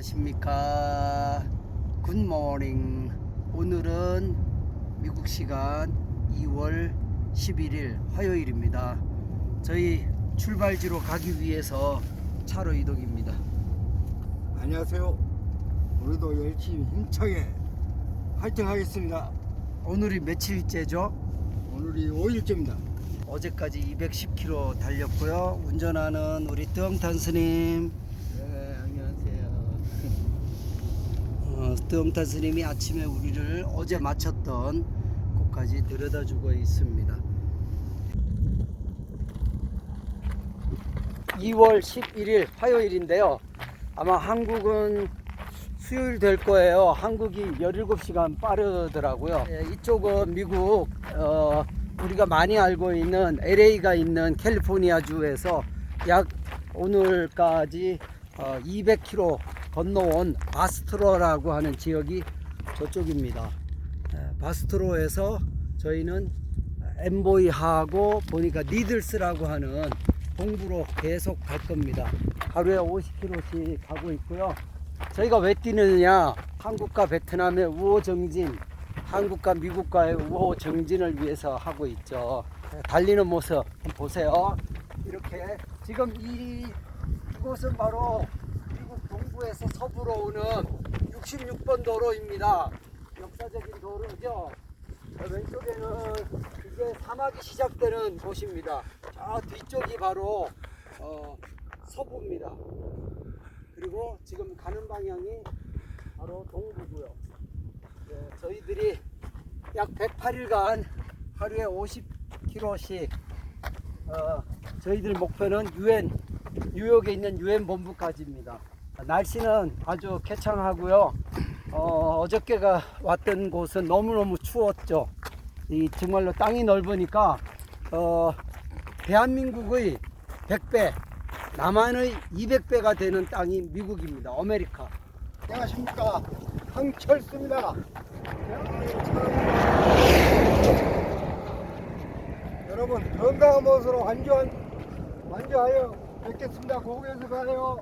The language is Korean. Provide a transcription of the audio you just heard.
안녕하십니까. 굿모닝. 오늘은 미국 시간 2월 11일 화요일입니다. 저희 출발지로 가기 위해서 차로 이동입니다. 안녕하세요. 오늘도 열심히 힘차게 화이팅 하겠습니다. 오늘이 며칠째죠? 오늘이 5일째입니다. 어제까지 210km 달렸고요. 운전하는 우리 뜨엉탄 스님. 네, 안녕하세요. 어, 뜨엉탄 스님이 아침에 우리를 어제 마쳤던 곳까지 데려다 주고 있습니다. 2월 11일 화요일인데요. 아마 한국은 수요일 될 거예요. 한국이 17시간 빠르더라고요. 예, 이쪽은 미국 어, 우리가 많이 알고 있는 LA가 있는 캘리포니아주에서 약 오늘까지 어, 200km 건너온 바스트로라고 하는 지역이 저쪽입니다. 예, 바스트로에서 저희는 엠보이하고 보니까 니들스라고 하는 동부로 계속 갈 겁니다. 하루에 50km씩 가고 있고요. 저희가 왜 뛰느냐? 한국과 베트남의 우호 정진, 한국과 미국과의 우호 정진을 위해서 하고 있죠. 달리는 모습 보세요. 이렇게 지금 이 이곳은 바로 동부에서 서부로 오는 66번 도로입니다. 역사적인 도로죠. 왼쪽에는 이제 사막이 시작되는 곳입니다. 저 뒤쪽이 바로 어, 서부입니다. 그리고 지금 가는 방향이 바로 동부고요. 네, 저희들이 약 108일간 하루에 50km씩 어, 저희들 목표는 유엔 뉴욕에 있는 유엔 본부까지입니다. 날씨는 아주 쾌창하고요. 어, 어저께가 왔던 곳은 너무너무 추웠죠. 이 정말로 땅이 넓으니까 어, 대한민국의 100배, 남한의 200배가 되는 땅이 미국입니다. 아메리카. 안녕하십니까. 황철수입니다. 여러분, 건강한 모습으로 완전, 완주하여 뵙겠습니다. 고국에서 가요.